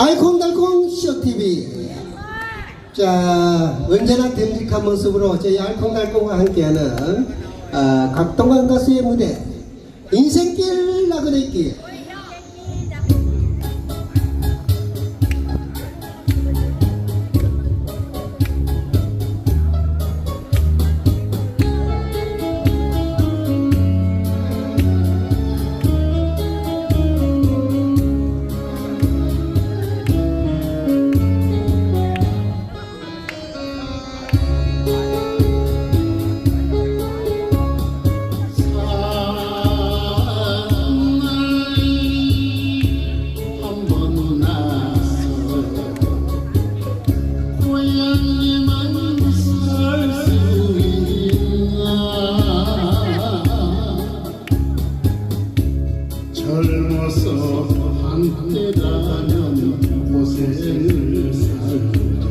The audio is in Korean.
알콩달콩 쇼TV. 자, 언제나 듬직한 모습으로 저희 알콩달콩과 함께하는 어, 각동강 가수의 무대 인생길 나그네길 어서 한때라면 고생을 살자